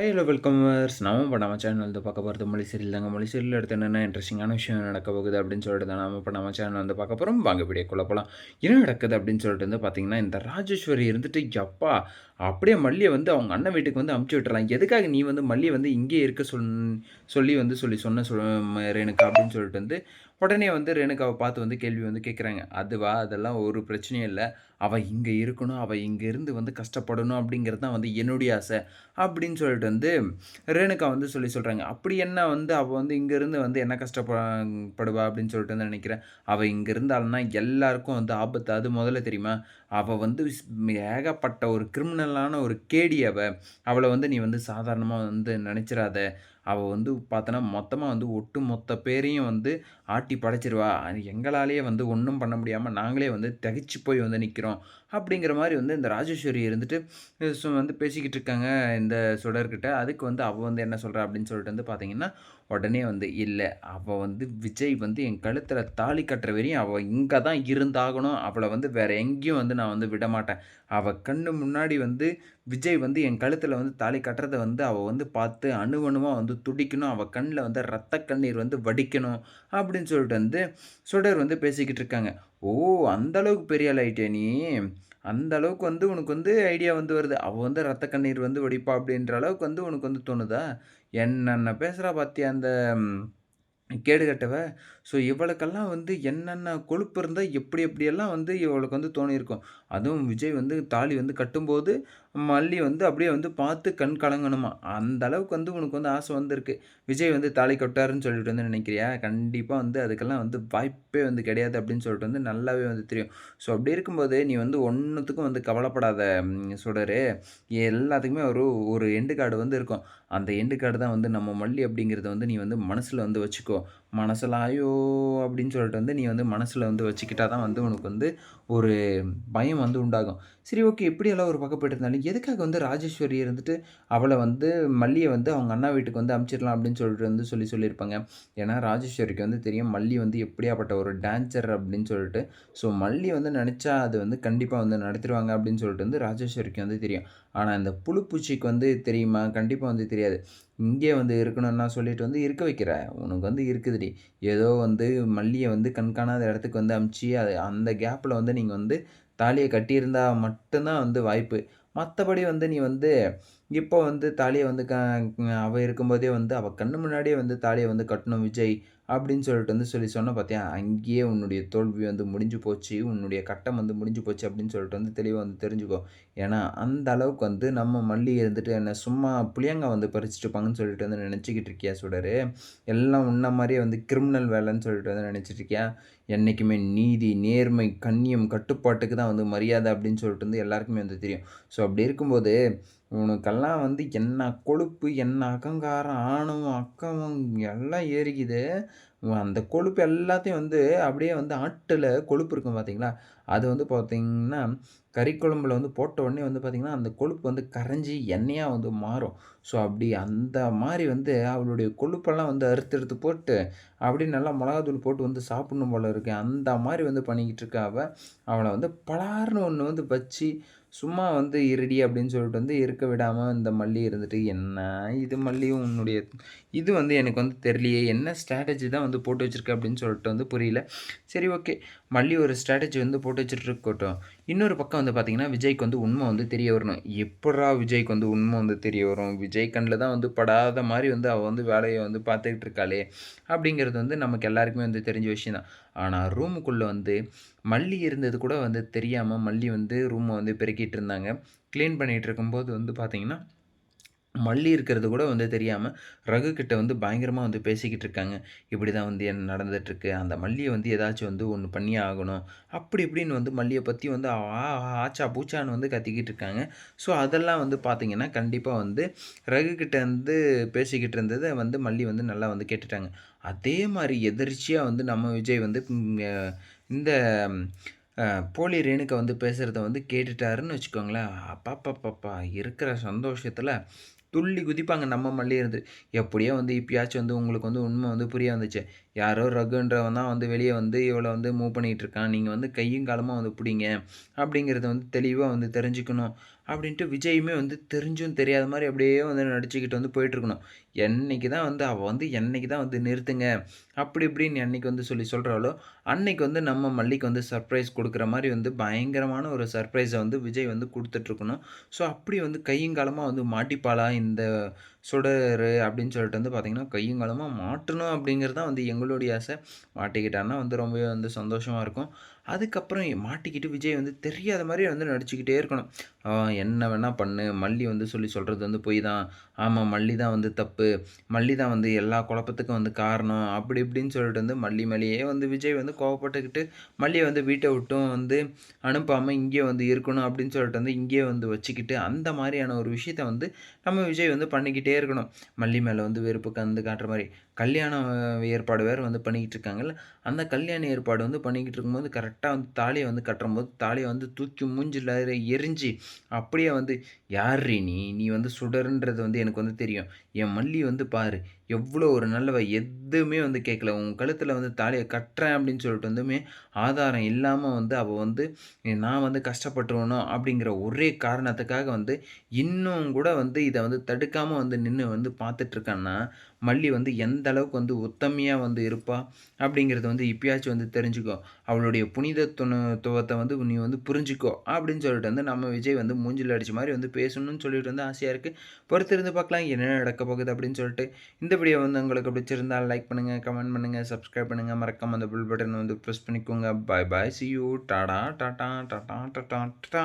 Hello வெல்கமர்ஸ் நம்ம இப்போ நம்ம சேனல் வந்து பார்க்க போகிறது மொழி சீரியல் தாங்க. மொழி சீரியல் எடுத்து என்னென்ன இன்ட்ரெஸ்டிங்கான விஷயம் நடக்க போகுது அப்படின்னு சொல்லிட்டு தான் நம்ம இப்போ நம்ம சேனல் வந்து பார்க்க போகிறோம் வாங்க வீடியோ குழப்பலாம் என்ன நடக்குது அப்படின்னு சொல்லிட்டு வந்து பார்த்தீங்கன்னா இந்த ராஜேஸ்வரி இருந்துட்டு எப்பா அப்படியே மல்லியை வந்து அவங்க அண்ணன் வீட்டுக்கு வந்து அமுச்சு விட்டுறலாம் எதுக்காக நீ வந்து மல்லியை வந்து இங்கே இருக்க சொல் சொல்லி வந்து சொல்லி சொன்ன சொல் ரேணுக்கா அப்படின்னு சொல்லிட்டு வந்து உடனே வந்து ரேணுக்காவை பார்த்து வந்து கேள்வி வந்து கேட்குறாங்க அதுவா? அதெல்லாம் ஒரு பிரச்சனையும் இல்லை. அவள் இங்கே இருக்கணும் அவள் இங்கே இருந்து வந்து கஷ்டப்படணும் அப்படிங்கிறது தான் வந்து என்னுடைய ஆசை அப்படின்னு சொல்லிட்டு வந்து ரேணுகா வந்து சொல்லி சொல்கிறாங்க அப்படி என்ன வந்து அவள் வந்து இங்கேருந்து வந்து என்ன கஷ்டப்படுவா அப்படின்னு சொல்லிட்டு வந்து நினைக்கிறேன். அவள் இங்கே இருந்தாள்னா எல்லாருக்கும் வந்து ஆபத்து. அது முதல்ல தெரியுமா? அவள் வந்து ஏகப்பட்ட ஒரு கிரிமினலான ஒரு கேடி அவள் அவளை வந்து நீ வந்து சாதாரணமாக வந்து நினச்சிடாத அவள் வந்து பார்த்தோன்னா மொத்தமாக வந்து ஒட்டு மொத்த பேரையும் வந்து ஆட்டி படைச்சிருவா. எங்களாலேயே வந்து ஒன்றும் பண்ண முடியாமல் நாங்களே வந்து தகைச்சு போய் வந்து நிற்கிறோம் அப்படிங்கிற மாதிரி வந்து இந்த ராஜேஸ்வரி இருந்துட்டு வந்து பேசிக்கிட்டு இருக்காங்க இந்த சுடர்கிட்ட அதுக்கு வந்து அவள் வந்து என்ன சொல்கிறா அப்படின்னு சொல்லிட்டு வந்து பார்த்தீங்கன்னா உடனே வந்து இல்லை அவள் வந்து விஜய் வந்து என் கழுத்தில் தாலி கட்டுற வரையும் அவள் இங்கே தான் இருந்தாகணும். அவளை வந்து வேறு எங்கேயும் வந்து நான் வந்து விட மாட்டேன். அவள் கண்ணு முன்னாடி வந்து விஜய் வந்து என் கழுத்தில் வந்து தாலி கட்டுறதை வந்து அவள் வந்து பார்த்து அணுவணுவாக வந்து துடிக்கணும். அவள் கண்ணில் வந்து ரத்த கண்ணீர் வந்து வடிக்கணும் அப்படின்னு சொல்லிட்டு வந்து சுடர் வந்து பேசிக்கிட்டு இருக்காங்க. ஓ அந்தளவுக்கு பெரிய ஆள் நீ. அந்த அளவுக்கு வந்து உனக்கு வந்து ஐடியா வந்து வருது. அவள் வந்து ரத்த கண்ணீர் வந்து வடிப்பா அப்படின்ற அளவுக்கு வந்து உனக்கு வந்து தோணுதா? என்னென்ன பேசுகிறா பார்த்தியா அந்த கேடு கட்டவ? ஸோ இவளுக்கெல்லாம் வந்து என்னென்ன கொழுப்பு இருந்தால் எப்படி எப்படியெல்லாம் வந்து இவளுக்கு வந்து தோணியிருக்கும்? அதுவும் விஜய் வந்து தாலி வந்து கட்டும்போது மல்லி வந்து அப்படியே வந்து பார்த்து கண் கலங்கணுமா? அந்த அளவுக்கு வந்து உனக்கு வந்து ஆசை வந்திருக்கு. விஜய் வந்து தாலி கொட்டாருன்னு சொல்லிட்டு வந்து நினைக்கிறியா? கண்டிப்பாக வந்து அதுக்கெல்லாம் வந்து வாய்ப்பே வந்து கிடையாது அப்படின்னு சொல்லிட்டு வந்து நல்லாவே வந்து தெரியும். ஸோ அப்படி இருக்கும்போது நீ வந்து ஒன்றுத்துக்கும் வந்து கவலைப்படாத சுடரு எல்லாத்துக்குமே ஒரு ஒரு எண்டு கார்டு வந்து இருக்கும். அந்த எண்டு கார்டு தான் வந்து நம்ம மல்லி அப்படிங்கிறத வந்து நீ வந்து மனசில் வந்து வச்சுக்கோ. மனசில் ஆயோ அப்படின்னு சொல்லிட்டு வந்து நீ வந்து மனசில் வந்து வச்சுக்கிட்டா தான் வந்து உனக்கு வந்து ஒரு பயம் வந்து உண்டாகும். சரி ஓகே. எப்படியெல்லாம் ஒரு பக்கம் போயிட்டு எதுக்காக வந்து ராஜேஸ்வரி இருந்துட்டு அவளை வந்து மல்லியை வந்து அவங்க அண்ணா வீட்டுக்கு வந்து அமுச்சிடலாம் அப்படின்னு சொல்லிட்டு வந்து சொல்லி சொல்லியிருப்பாங்க. ஏன்னா ராஜேஸ்வரிக்கு வந்து தெரியும் மல்லி வந்து எப்படியாப்பட்ட ஒரு டான்சர் அப்படின்னு சொல்லிட்டு. ஸோ மல்லி வந்து நினச்சா அது வந்து கண்டிப்பாக வந்து நடத்திடுவாங்க அப்படின்னு சொல்லிட்டு வந்து ராஜேஸ்வரிக்கு வந்து தெரியும். ஆனால் இந்த புழுப்பூச்சிக்கு வந்து தெரியுமா? கண்டிப்பாக வந்து தெரியாது. இங்கே வந்து இருக்கணும்னா சொல்லிட்டு வந்து இருக்க வைக்கிற. உனக்கு வந்து இருக்குதுடி. ஏதோ வந்து மல்லியை வந்து கண்காணாத இடத்துக்கு வந்து அமுச்சு அது அந்த கேப்பில் வந்து நீங்கள் வந்து தாலியை கட்டியிருந்தால் மட்டும்தான் வந்து வாய்ப்பு. மற்றபடி வந்து நீ வந்து இப்போ வந்து தாலியை வந்து க அவள் இருக்கும்போதே வந்து அவள் கண்ணு முன்னாடியே வந்து தாலியை வந்து கட்டணும் விஜய். அப்படின்னு சொல்லிட்டு வந்து சொல்லி சொன்ன பார்த்தியா அங்கேயே உன்னுடைய தோல்வி வந்து முடிஞ்சு போச்சு உன்னுடைய கட்டம் வந்து முடிஞ்சு போச்சு அப்படின்னு சொல்லிட்டு வந்து தெளிவாக வந்து தெரிஞ்சுக்கோ. ஏன்னா அந்த அளவுக்கு வந்து நம்ம மல்லி இருந்துட்டு என்ன சும்மா புளியங்க வந்து பறிச்சுட்டுப்பாங்கன்னு சொல்லிட்டு வந்து நினச்சிக்கிட்டு இருக்கியா சுடரு? எல்லாம் உன்ன மாதிரியே வந்து கிரிமினல் வேலைன்னு சொல்லிட்டு வந்து நினச்சிட்டு இருக்கியா? என்றைக்குமே நீதி நேர்மை கண்ணியம் கட்டுப்பாட்டுக்கு தான் வந்து மரியாதை அப்படின்னு சொல்லிட்டு வந்து எல்லாருக்குமே வந்து தெரியும். ஸோ அப்படி இருக்கும்போது இவனுக்கெல்லாம் வந்து என்ன கொழுப்பு என்ன அகங்காரம் ஆணவம் அக்கமும் எல்லாம் ஏறிக்குது. அந்த கொழுப்பு எல்லாத்தையும் வந்து அப்படியே வந்து ஆட்டில் கொழுப்பு இருக்கும் பார்த்தீங்களா அது வந்து பார்த்திங்கன்னா கறி குழம்புல வந்து போட்ட உடனே வந்து பார்த்திங்கன்னா அந்த கொழுப்பு வந்து கரைஞ்சி எண்ணெயாக வந்து மாறும். ஸோ அப்படி அந்த மாதிரி வந்து அவளுடைய கொழுப்பெல்லாம் வந்து அறுத்து எடுத்து போட்டு அப்படி நல்லா மிளகாத்தூள் போட்டு வந்து சாப்பிட்ணும் போல இருக்கு. அந்த மாதிரி வந்து பண்ணிக்கிட்டு இருக்காவ அவள் அவளை வந்து பலார்னு ஒன்று வந்து வச்சு சும்மா வந்து இருடி அப்படின்னு சொல்லிட்டு வந்து இருக்க விடாமல் இந்த மல்லி இருந்துட்டு என்ன இது மல்லியும் உன்னுடைய இது வந்து எனக்கு வந்து தெரியலையே என்ன ஸ்ட்ராட்டஜி தான் வந்து போட்டு வச்சுருக்க? அப்படின்னு சொல்லிட்டு வந்து புரியல. சரி ஓகே மல்லி ஒரு ஸ்ட்ராட்டஜி வந்து போட்டு வச்சுட்டு இருக்கட்டும். இன்னொரு பக்கம் வந்து பார்த்திங்கன்னா விஜய்க்கு வந்து உண்மை வந்து தெரிய வரணும். எப்படா விஜய்க்கு வந்து உண்மை வந்து தெரிய வரும்? விஜய் கண்ணில் தான் வந்து படாத மாதிரி வந்து அவள் வந்து வேலையை வந்து பார்த்துக்கிட்டு இருக்காளே அப்படிங்கிறது வந்து நமக்கு எல்லாருக்குமே வந்து தெரிஞ்ச விஷயம் தான். ஆனால் ரூமுக்குள்ளே வந்து மல்லி இருந்தது கூட வந்து தெரியாமல் மல்லி வந்து ரூமை வந்து பெருக்கிட்டு இருந்தாங்க. க்ளீன் பண்ணிகிட்டு இருக்கும்போது வந்து பார்த்திங்கன்னா மல்லி இருக்கிறது கூட வந்து தெரியாமல் ரகு கிட்ட வந்து பயங்கரமாக வந்து பேசிக்கிட்டு இருக்காங்க. இப்படி தான் வந்து என்ன நடந்துகிட்ருக்கு அந்த மல்லியை வந்து ஏதாச்சும் வந்து ஒன்று பண்ணியே ஆகணும். அப்படி இப்படின்னு வந்து மல்லியை பற்றி வந்து ஆச்சா பூச்சான்னு வந்து கத்திக்கிட்டு இருக்காங்க. ஸோ அதெல்லாம் வந்து பார்த்திங்கன்னா கண்டிப்பாக வந்து ரகு கிட்ட வந்து பேசிக்கிட்டு இருந்ததை வந்து மல்லி வந்து நல்லா வந்து கேட்டுட்டாங்க. அதே மாதிரி எதிர்ச்சியாக வந்து நம்ம விஜய் வந்து இந்த போலி ரேணுக்கை வந்து பேசுகிறத வந்து கேட்டுட்டாருன்னு வச்சுக்கோங்களேன். அப்பாப்பாப்பாப்பா இருக்கிற சந்தோஷத்தில் துள்ளி குதிப்பாங்க நம்ம மல்லி இருந்து. எப்படியோ வந்து இப்பயாச்சும் வந்து உங்களுக்கு வந்து உண்மை வந்து புரிய வந்துச்சு. யாரோ ரகுன்றவன் தான் வந்து வெளியே வந்து இவளை வந்து மூவ் பண்ணிகிட்டு இருக்கான். நீங்கள் வந்து கையும் காலமாக வந்து பிடிங்க. அப்படிங்கிறத வந்து தெளிவாக வந்து தெரிஞ்சுக்கணும். அப்படின்ட்டு விஜயுமே வந்து தெரிஞ்சும் தெரியாத மாதிரி அப்படியே வந்து நடிச்சுக்கிட்டு வந்து போயிட்டுருக்கணும். என்னைக்கு தான் வந்து அவள் வந்து என்னைக்கு தான் வந்து நிறுத்துங்க? அப்படி இப்படின்னு என்னைக்கு வந்து சொல்லி சொல்கிறாளோ அன்னைக்கு வந்து நம்ம மல்லிக்கு வந்து சர்ப்ரைஸ் கொடுக்குற மாதிரி வந்து பயங்கரமான ஒரு சர்ப்ரைஸை வந்து விஜய் வந்து கொடுத்துட்ருக்கணும். ஸோ அப்படி வந்து கையங்காலமாக வந்து மாட்டிப்பாளா இந்த சுடரு அப்படின்னு சொல்லிட்டு வந்து பார்த்திங்கன்னா கையங்காலமாக மாட்டணும் அப்படிங்கிறது தான் வந்து எங்களுடைய ஆசை. மாட்டிக்கிட்டான்னா வந்து ரொம்பவே வந்து சந்தோஷமாக இருக்கும். அதுக்கப்புறம் மாட்டிக்கிட்டு விஜய் வந்து தெரியாத மாதிரி வந்து நடிச்சுக்கிட்டே இருக்கணும். என்ன வேணால் பண்ணு. மல்லி வந்து சொல்லி சொல்கிறது வந்து பொய் தான். ஆமாம் மல்லி தான் வந்து தப்பு. மல்லி தான் வந்து எல்லா குழப்பத்துக்கும் வந்து காரணம். அப்படி இப்படின்னு சொல்லிட்டு வந்து மல்லி மேலேயே வந்து விஜய் வந்து கோவப்பட்டுக்கிட்டு மல்லியை வந்து வீட்டை விட்டும் வந்து அனுப்பாமல் இங்கே வந்து இருக்கணும் அப்படின்னு சொல்லிட்டு வந்து இங்கேயே வந்து வச்சுக்கிட்டு அந்த மாதிரியான ஒரு விஷயத்த வந்து நம்ம விஜய் வந்து பண்ணிக்கிட்டே இருக்கணும். மல்லி மேலே வந்து வெறுப்பு கந்து காட்டுற மாதிரி. கல்யாண ஏற்பாடு வேறு வந்து பண்ணிக்கிட்டு இருக்காங்கல்ல. அந்த கல்யாண ஏற்பாடு வந்து பண்ணிக்கிட்டு இருக்கும்போது கரெக்டாக வந்து தாலியை வந்து கட்டும்போது தாலியை வந்து தூக்கி மூஞ்சில் எரிஞ்சு அப்படியே வந்து யார் நீ? நீ வந்து சுடருன்றது வந்து எனக்கு வந்து தெரியும். என் மல்லி வந்து பாரு எவ்வளோ ஒரு நல்லவ எதுவுமே வந்து கேட்கல. உன் கழுத்தில் வந்து தாலியை கட்டுறேன் அப்படின்னு சொல்லிட்டு வந்துமே ஆதாரம் இல்லாமல் வந்து அவள் வந்து நான் வந்து கஷ்டப்பட்டுருவணும் அப்படிங்கிற ஒரே காரணத்துக்காக வந்து இன்னும் கூட வந்து இதை வந்து தடுக்காமல் வந்து நின்று வந்து பார்த்துட்ருக்கான்னா மல்லி வந்து எந்த அளவுக்கு வந்து உத்தமையாக வந்து இருப்பா அப்படிங்கிறத வந்து இப்பயாச்சும் வந்து தெரிஞ்சுக்கோ. அவளுடைய புனித துணத்துவத்தை வந்து நீ வந்து புரிஞ்சுக்கோ அப்படின்னு சொல்லிட்டு வந்து நம்ம விஜய் வந்து மூஞ்சில் அடித்த மாதிரி வந்து பேசணும்னு சொல்லிட்டு வந்து ஆசையாக இருக்குது பொறுத்திருந்து பார்க்கலாம் என்ன நடக்க போகுது அப்படின்னு சொல்லிட்டு இந்த வீடியோ வந்து உங்களுக்கு பிடிச்சிருந்தால் லைக் பண்ணுங்கள் கமெண்ட் பண்ணுங்கள் சப்ஸ்கிரைப் பண்ணுங்கள் மறக்காமல் அந்த பில் பட்டன் வந்து ப்ரெஸ் பண்ணிக்கோங்க. Bye bye see you ta-ta ta-ta ta-ta ta-ta ta-ta